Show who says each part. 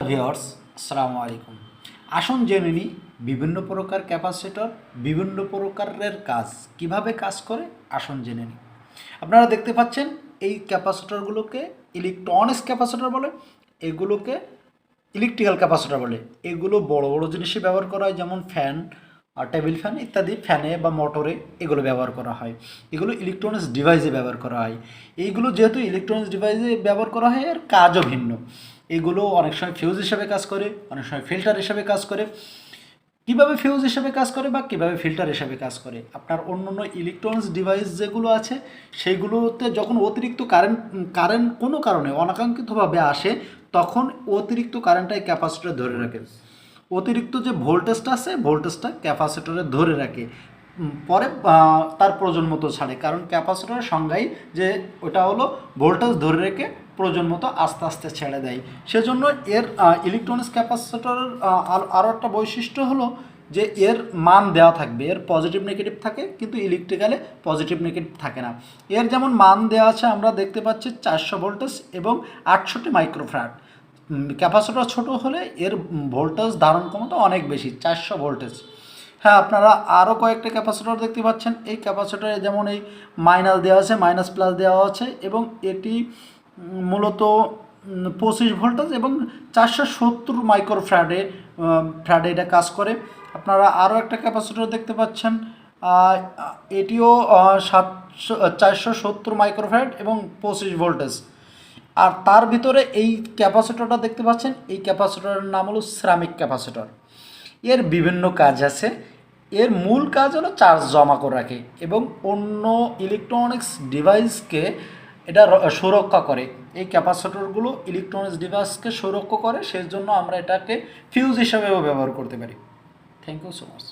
Speaker 1: Viewers আসসালামু আলাইকুম। আসুন জেনে নিই বিভিন্ন প্রকার ক্যাপাসিটর, বিভিন্ন প্রকারের কাজ কীভাবে কাজ করে, আসুন জেনে নিই। আপনারা দেখতে পাচ্ছেন এই ক্যাপাসিটরগুলোকে ইলেকট্রনিক্স ক্যাপাসিটর বলে, এগুলোকে ইলেকট্রিক্যাল ক্যাপাসিটর বলে। এগুলো বড় বড় জিনিসে ব্যবহার করা হয়, যেমন ফ্যান টেবিল ফ্যান ইত্যাদি ফ্যানে বা মোটরে এগুলো ব্যবহার করা হয়। এগুলো ইলেকট্রনিক্স ডিভাইসে ব্যবহার করা হয়। এইগুলো যেহেতু ইলেকট্রনিক্স ডিভাইসে ব্যবহার করা হয়, এর কাজও ভিন্ন। এগুলো অনেক সময় ফিউজ হিসাবে কাজ করে, অনেক সময় ফিল্টার হিসাবে কাজ করে। কীভাবে ফিউজ হিসাবে কাজ করে বা কীভাবে ফিল্টার হিসাবে কাজ করে? আপনার অন্য অন্য ইলেকট্রনিক্স ডিভাইস যেগুলো আছে সেইগুলোতে যখন অতিরিক্ত কারেন্ট কারেন্ট কোনো কারণে অনাকাঙ্ক্ষিতভাবে আসে, তখন অতিরিক্ত কারেন্টটাই ক্যাপাসিটর ধরে রাখে। অতিরিক্ত যে ভোল্টেজটা আছে ভোল্টেজটা ক্যাপাসিটরে ধরে রাখে। পরে তার প্রয়োজন মতো ছাড়ে। কারণ ক্যাপাসিটরের সংজ্ঞাই যে ওটা হলো ভোল্টেজ ধরে রেখে প্রয়োজন মতো আস্তে আস্তে ছেড়ে দেয়। সেজন্য এর ইলেকট্রনিক্স ক্যাপাসিটরের আরও একটা বৈশিষ্ট্য হলো যে এর মান দেওয়া থাকবে। এর পজিটিভ নেগেটিভ থাকে, কিন্তু ইলেকট্রিক্যালে পজিটিভ নেগেটিভ থাকে না। এর যেমন মান দেওয়া আছে, আমরা দেখতে পাচ্ছি চারশো ভোল্টেজ এবং আটষট্টি মাইক্রোফ্রাট ক্যাপাসিটর ছোট হলে এর ভোল্টেজ ধারণ ক্ষমতা অনেক বেশি, চারশো ভোল্টেজ। হ্যাঁ আপনারা আরও কয়েকটা ক্যাপাসিটর দেখতে পাচ্ছেন। এই ক্যাপাসিটরে যেমন এই মাইনাস দেওয়া আছে মাইনাস প্লাস দেওয়া আছে এবং এটি মূলত পঁচিশ ভোল্টেজ এবং চারশো সত্তর মাইক্রো ফ্র্যাডে ফ্র্যাডে এটা কাজ করে। আপনারা আরও একটা ক্যাপাসিটর দেখতে পাচ্ছেন। এটিও সাতশো, চারশো সত্তর মাইক্রোফ্যাড এবং পঁচিশ ভোল্টেজ আর তার ভিতরে এই ক্যাপাসিটরটা দেখতে পাচ্ছেন। এই ক্যাপাসিটরের নাম হলো সিরামিক ক্যাপাসিটর। এর বিভিন্ন কাজ আছে। এর মূল কাজ হলো চার্জ জমা করে রাখে এবং অন্য ইলেকট্রনিক্স ডিভাইসকে এটা সুরক্ষা করে। এই ক্যাপাসিটরগুলো ইলেকট্রনিক্স ডিভাইসকে সুরক্ষা করে সেই জন্য আমরা এটাকে ফিউজ হিসাবেও ব্যবহার করতে পারি। Thank you so much